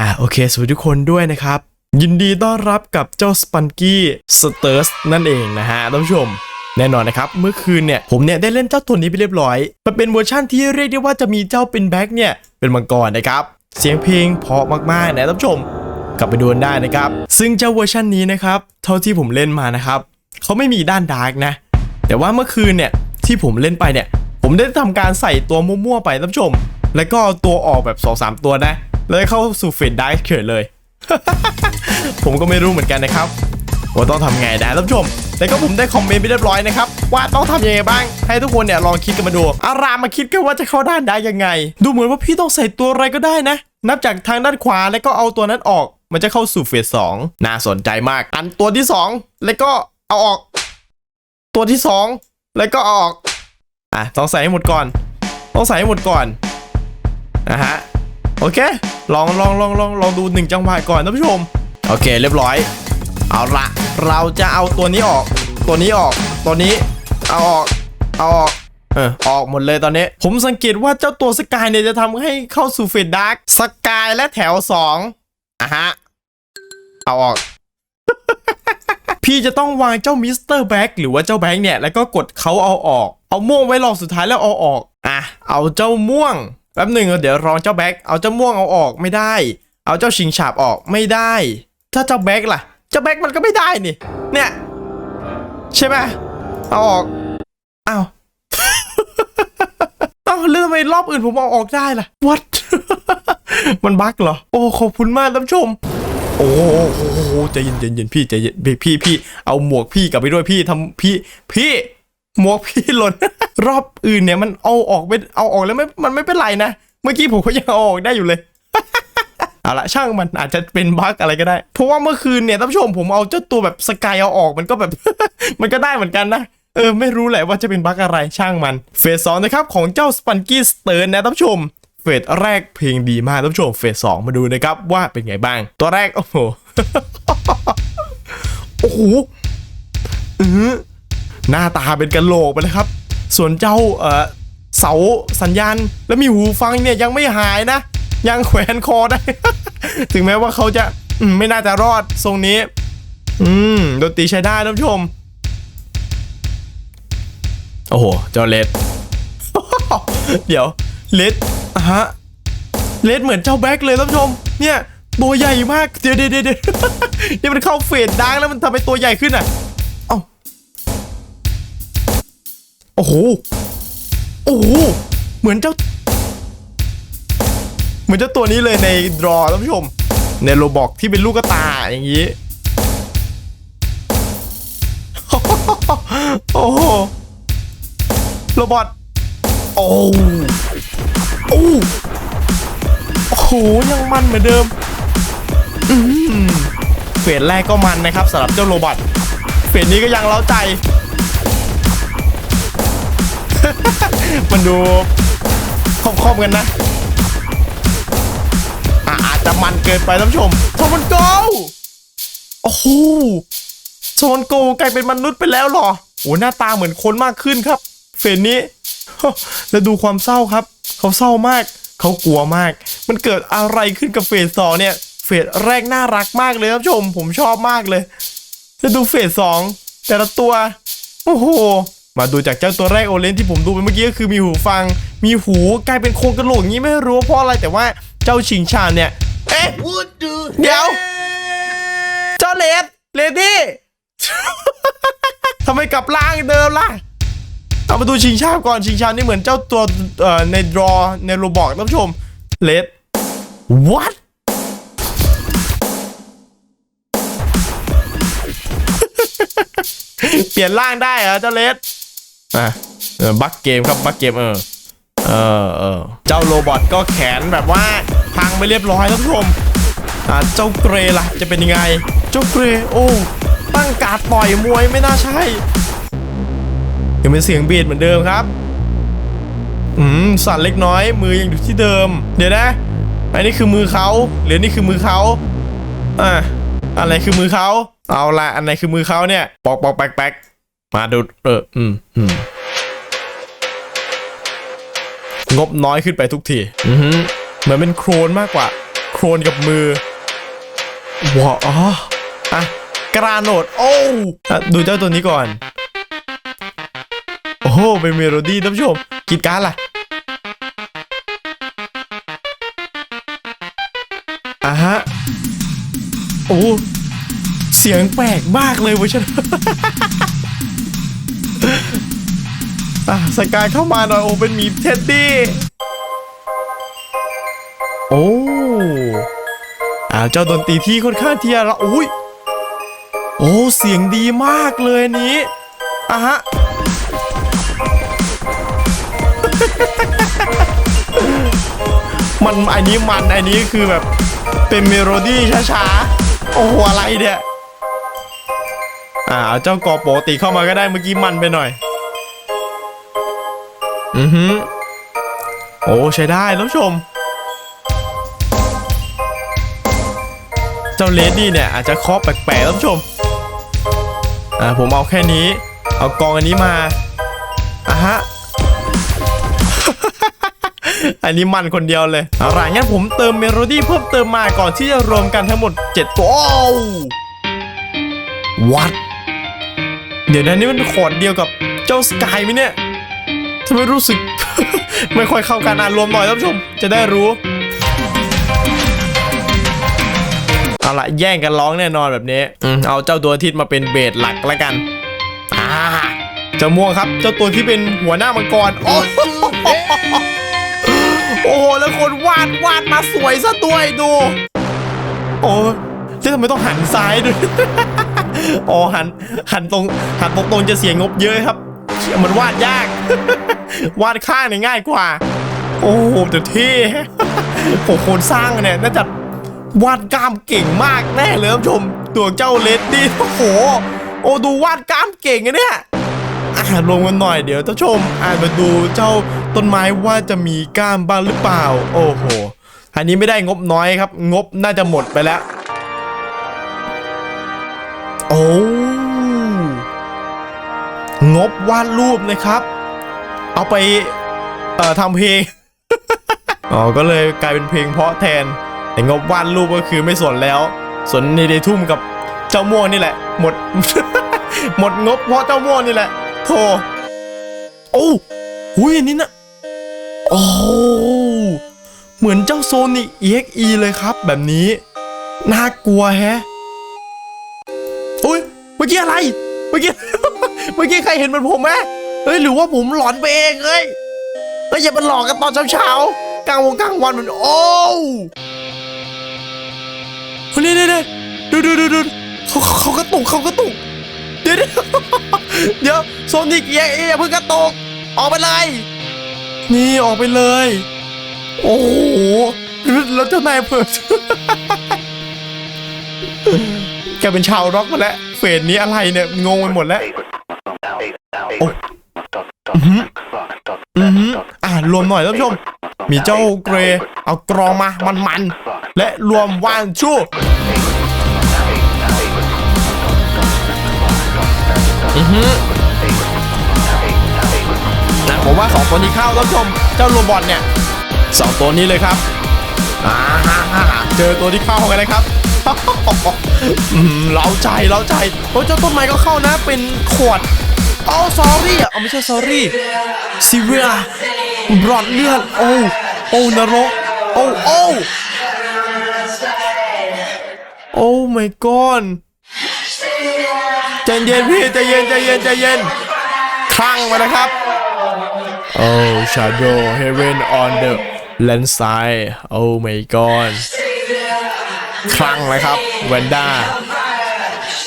อ่าโอเค สวัสดีทุกคนด้วยนะครับ ยินดีต้อนรับกับเจ้าสปันกี้สเต r ร์สนั่นเองนะฮะท่านผู้ชมแน่นอนนะครับ เมื่อคืนเนี่ย ผมเนี่ยได้เล่นเจ้าตัวนี้ไปเรียบร้อย มันเป็นเวอร์ชั่นที่เรียกได้ว่าจะมีเจ้าเป็นแบ็คเนี่ย เป็นมังกรนะครับ เสียงเพลงเพราะมากๆนะท่านผู้ชม กลับไปดูกันได้นะครับ ซึ่งเจ้าเวอร์ชันนี้นะครับ เท่าที่ผมเล่นมานะครับเขาไม่มีด้านดาร์กนะ แต่ว่าเมื่อคืนเนี่ยที่ผมเล่นไปเนี่ย ผมได้ทำการใส่ตัวมั่วๆไปท่านผู้ชม แล้วก็เอาตัวออกแบบ2อสตัวนะ แล้วเข้าสู่เฟดดาร์กเฉยเลย ผมก็ไม่รู้เหมือนกันนะครับว่าต้องทำไงนะท่านผู้ชม แต่ก็ผมได้คอมเมนต์ไปเรียบร้อยนะครับ ว่าต้องทำยังไงบ้าง ให้ทุกคนเนี่ยลองคิดกันมาดู อารามมาคิดกันว่าจะเข้าด้านได้ยังไง ดูเหมือนว่าพี่ต้องใส่ตัวอะไรก็ได้นะ นับจากทางด้านขวาแล้วก็เอาตัวนั้นออก มันจะเข้าสู่เฟสสองน่าสนใจมาก อันตัวที่สองแล้วก็เอาออก ตัวที่สองแล้วก็เอาออก อะต้องใส่ให้หมดก่อน ต้องใส่ให้หมดก่อนนะฮะ โอเค ลองลองลองลองลองดูหนึ่งจังหวะก่อนท่านผู้ชม โอเค เรียบร้อย เอาละเราจะเอาตัวนี้ออก ตัวนี้ออก ตัวนี้ เอาออก เอาออกเออออกหมดเลยตอนนี้ ผมสังเกตว่าเจ้าตัวสกายเนี่ยจะทำให้เข้าสู่เฟดดาร์กสกายและแถวสองอะฮะ เอาออก พี่จะต้องวางเจ้ามิสเตอร์แบ็กหรือว่าเจ้าแบ็กเนี่ย แล้วก็กดเขาเอาออก เอาม่วงไว้รอบสุดท้ายแล้วเอาออก อะ เอาเจ้าม่วง แป๊บหนึ่งเดี๋ยวรองเจ้าแบ็กเอาเจ้าม่วงเอาออกไม่ได้ เอาเจ้าชิงฉาบออกไม่ได้ ถ้าเจ้าแบ็กล่ะ เจ้าแบ็กมันก็ไม่ได้นี่ เนี่ย ใช่ไหมเอาออกอ้าวอ้าวเรื่องทำไมรอบอื่นผมเอาออกได้ล่ะ what มันบั๊กเหรอ โอ้ขอบคุณมากท่านผู้ชม โอ้โหโอ้ใจเย็นเย็นพี่ใจเย็นพี่พี่พี่เอาหมวกพี่กลับไปด้วยพี่ทำพี่พี่ หมวกพี่หล่น รอบอื่นเนี่ยมันเอาออกไปเอาออกแล้วไม่มันไม่เป็นไรนะ เมื่อกี้ผมก็ยังเอาออกได้อยู่เลย เอาละช่างมันอาจจะเป็นบั๊กอะไรก็ได้ เพราะว่าเมื่อคืนเนี่ยท่านผู้ชมผมเอาเจ้าตัวแบบสกายเอาออกมันก็แบบ มันก็ได้เหมือนกันนะเออไม่รู้แหละว่าจะเป็นบั๊กอะไรช่างมัน เฟสสองนะครับของเจ้าสปันกี้สเติร์นนะท่านผู้ชมเฟสแรกเพลงดีมากท่านผู้ชมเฟสสองมาดูนะครับว่าเป็นไงบ้าง ตัวแรก โอ้โห โอ้โหอือ หน้าตาเป็นกะโหลกไปเลยครับ ส่วนเจ้าเอ่อเสาสัญญาณแล้วมีหูฟังเนี่ยยังไม่หายนะ ยังแขวนคอได้ ถึงแม้ว่าเขาจะไม่น่าจะรอดทรงนี้ อืมดนตรีใช้ได้ท่านผู้ชม โอ้โห เจ้าเลดเดี๋ยวเลดอะฮะเลดเหมือนเจ้าแบ็คเลยท่านผู้ชม เนี่ยตัวใหญ่มาก เดี๋ยวเดี๋ยวเดี๋ยวเดี๋ยวนี่มันเข้าเฟสดังแล้วมันทำให้ตัวใหญ่ขึ้นอะ อ้โอ้โห โอ้โห เหมือนเจ้า เหมือนเจ้าตัวนี้เลยในดรอท่านผู้ชม ในโรบอกที่เป็นลูกกระตาอย่างนี้ โอ้โห โรบอท โอ้โอ้โอ้โห ยังมันเหมือนเดิม อืมเฟสแรกก็มันนะครับสำหรับเจ้าโรบอทเฟสนี้ก็ยังเล้าใจ มันดูคอมๆกันนะ อาจจะมันเกินไปท่านผู้ชมโซมันโกโอ้โหโซมันโกกลายเป็นมนุษย์ไปแล้วเหรอโอ้หน้าตาเหมือนคนมากขึ้นครับ เฟสนี้แล้วดูความเศร้าครับ เขาเศร้ามาก เขากลัวมาก มันเกิดอะไรขึ้นกับเฟสสองเนี่ย เฟสแรกน่ารักมากเลยท่านผู้ชม ผมชอบมากเลย แล้วดูเฟสสองแต่ละตัว โอ้โห มาดูจากเจ้าตัวแรกโอเลนที่ผมดูไปเมื่อกี้ก็คือมีหูฟัง มีหูกลายเป็นโครงกระโหลกอย่างนี้ไม่รู้ว่าเพราะอะไรแต่ว่าเจ้าชิงชานเนี่ยเอ๊ะเดี๋ยวเจ้าเลดเลดี้ทำไมกลับร่างเดิมล่ะเอามาดูชิงชาก่อนชิงชานี่เหมือนเจ้าตัวเอ่อในดรอในโรบอกท่านผู้ชมเลด what เปลี่ยนร่างได้เหรอเจ้าเลด อะบักเกมครับบักเกมเออเออเออเจ้าโรบอทก็แขนแบบว่าพังไปเรียบร้อยท่านผู้ชมอ่าเจ้าเกรล่ะจะเป็นยังไง เจ้าเกรโอ้ตั้งการต่อยมวยไม่น่าใช่ยังเป็นเสียงบีดเหมือนเดิมครับอืมสั่นเล็กน้อยมือยังอยู่ที่เดิม เดี๋ยวนะอันนี้คือมือเขาหรือนี่คือมือเขาอะอะไรคือมือเขาเอาละอันไหนคือมือเขาเนี่ยปอกปอกแปกแปก มาดูเอออืมอืมงบน้อยขึ้นไปทุกทีอือหือเหมือนเป็นโครนมากกว่า โคครนกับมือว้าวอ๋ออะกราโนดโอ้อะดูเจ้าตัวนี้ก่อน โอ้โหเป็นเมโลดี้ท่านผู้ชมกรีดการดล่ะอะฮะ โอ้ เสียงแปลกมากเลยเวอร์ชัน อะสกายเข้ามาหน่อยโอ้เป็นหมีเท็ดดี้โอ้อาเจ้าดนตรีที่ค่อนข้างที่จะละอุ้ยโอ้เสียงดีมากเลยนี้อะฮะมันอันนี้มันอันนี้คือแบบเป็นเมโลดี้ช้าๆ โอ้โหอะไรเนี่ย อ่าเอาเจ้ากอปกติเข้ามาก็ได้เมื่อกี้มันไปหน่อย อือฮึโอ้ใช้ได้ท่านชม เจ้าเลดี้เนี่ยอาจจะเคาะแปลกๆท่านชม อ่าผมเอาแค่นี้ เอากองอันนี้มาอะฮะ อันนี้มันคนเดียวเลยเอาล่ะงั้นผมเติมเมโลดี้เพิ่มเติมมาก่อนที่จะรวมกันทั้งหมด 7 ตัววัด เดี๋ยวนะนี่มันคอดเดียวกับเจ้าสกายไหมเนี่ย ทำไมรู้สึก ไม่ค่อยเข้ากันอ่านรวมหน่อยท่านผู้ชม จะได้รู้ เอาละแย่งกันร้องแน่นอนแบบนี้อืมเอาเจ้าตัวอาทิตย์มาเป็นเบสหลักแล้วกันอ่าเจ้าม่วงครับ เจ้าตัวที่เป็นหัวหน้ามังกรโอ้โอ้โหแล้วคนวาดวาดมาสวยซะด้วยดู โอ้แล้วทำไมต้องหันซ้ายด้วย อ๋อหันหันตรงหันตรงๆจะเสียงบเยอะครับ มันวาดยาก วาดข้างเนี่ยง่ายกว่า โอ้โหแต่เท่โอ้โคนสร้างเนี่ยน่าจะวาดกล้ามเก่งมากแน่เลยท่านผู้ชมตัวเจ้าเลดดี้โอ้โห โอ้ดูวาดกล้ามเก่งอะเนี่ยอ่านลงกันหน่อยเดี๋ยวท่านผู้ชมอ่านมาดูเจ้าต้นไม้ว่าจะมีก้ามบ้างหรือเปล่า โอ้โหอันนี้ไม่ได้งบน้อยครับ งบน่าจะหมดไปแล้ว โอ้ งบวาดรูปนะครับ เอาไปเอ่อทำเพลง อ๋อ ก็เลยกลายเป็นเพลงเพราะแทน แต่งบวาดรูปก็คือไม่สนแล้ว สนในเดทุ่มกับเจ้าม่วงนี่แหละ หมด หมดงบเพราะเจ้าม่วงนี่แหละโธ่โอ้หุยอันนี้นะโอ้เหมือนเจ้าโซนิเอ็ก EXE เลยครับ แบบนี้ น่ากลัวแฮะอุ้ยเมื่อกี้อะไร เมื่อกี้ มื่อกี้ใครเห็นเหมือนผมไหมเฮ้ยหรือว่าผมหลอนไปเองเฮ้ยเฮ้ยอย่ามาหลอกกันตอนเช้าๆกลางวงกลางวันมันโอ้เฮ้ยนี่นี่นี่ดูดูดูดูเขาเขาเขากระตุกเขากระตุกเดี๋ยวเดี๋ยวโซนิกเอย่าอย่าเพิ่งกระตกออกไปเลยนี่ออกไปเลย โอ้โหแล้วเจ้านายเพิ่มแกเป็นชาวร็อกมาแล้วเฟสนี้อะไรเนี่ยงงไปหมดแล้ว อ้อือหืออือหืออ่ารวมหน่อยท่านผู้ชม มีเจ้าเกรย์เอากรองมามันๆและรวมวานชูอือหือนะผมว่าสองตัวนี้เข้าท่านผู้ชม เจ้าโรบอทเนี่ยสองตัวนี้เลยครับอ่าเจอตัวที่เข้ากันเลยครับ อืมเล้าใจเล้าใจโอ้เจ้าต้นไม้ก็เข้านะเป็นขวด อ๋อสอรี่อะเอาไม่ใช่สอรี่ซีเวียบรอดเลือดโอ้โอ้นรกโอ้โอ้โอ้ my god ใจเย็นพี่ใจเย็นใจเย็นใจเย็นคลั่งมานะครับ Oh shadow heaven on the land side Oh my god คลั่งเลยครับแวนด้า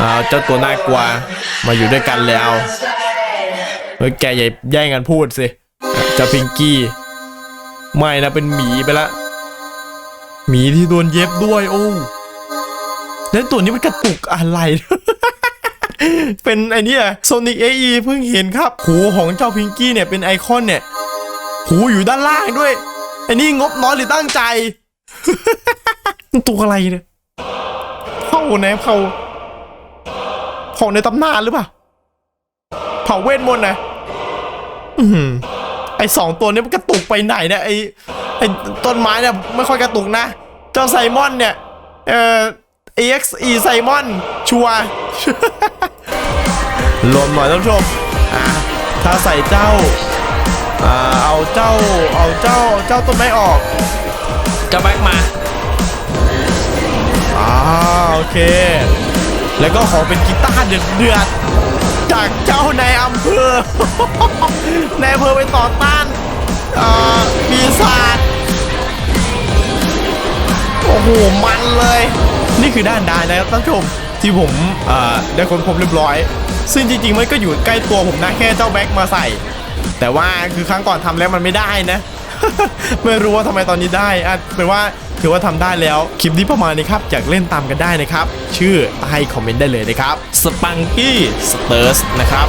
อ่าเจ้าตัวน่ากลัว มาอยู่ด้วยกันแล้วเฮ้ยแกอย่าแย่งกันพูดสิเจ้าพิงกี้ ไม่นะเป็นหมีไปละ หมีที่โดนเย็บด้วยโอ้แล้วตัวนี้มันกระตุกอะไร เป็นไอเนี้ยโซนิกเอเพิ่งเห็นครับ หูของเจ้าพิงกี้เนี่ยเป็นไอคอนเนี่ย หูอยู่ด้านล่างด้วย ไอ้นี่งบน้อยหรือตั้งใจ ตัวอะไรเนี่ยเผ่าไหนเผา เผ่าในตำนานหรือเปล่าเผ่าเวทมนต์นะอือหือไอสองตัวนี้มันกระตุกไปไหนเนี่ยไอไอต้นไม้เนี่ยไม่ค่อยกระตุกนะ เจ้าไซมอนเนี่ย เอ่อ EXE ไซมอนชัวร์รวมหน่อยท่านผู้ชมอ่าถ้าใส่เจ้าอ่าเอาเจ้า เอาเจ้า เจ้าต้นไม้ออกเจ้าแบ็กมาอ่าโอเค แล้วก็ขอเป็นกีตาร์เดือดๆจากเจ้าในอำเภอในายอำเภอไปต่อต้านอ่าปีศาจโอ้โห มันเลย นี่คือด้านดานนะครับท่านผู้ชมที่ผมอ่าได้ค้นพบเรียบร้อย ซึ่งจริงๆ มันก็อยู่ใกล้ตัวผมนะแค่เจ้าแบ็คมาใส่ แต่ว่าคือครั้งก่อนทำแล้วมันไม่ได้นะ ไม่รู้ว่าทำไมตอนนี้ได้อะเป็นว่า ถือว่าทำได้แล้วคลิปนี้ประมาณนี้ครับอยากเล่นตามกันได้นะครับ ชื่อให้คอมเมนต์ได้เลยนะครับสปังกี้สเตอร์สนะครับ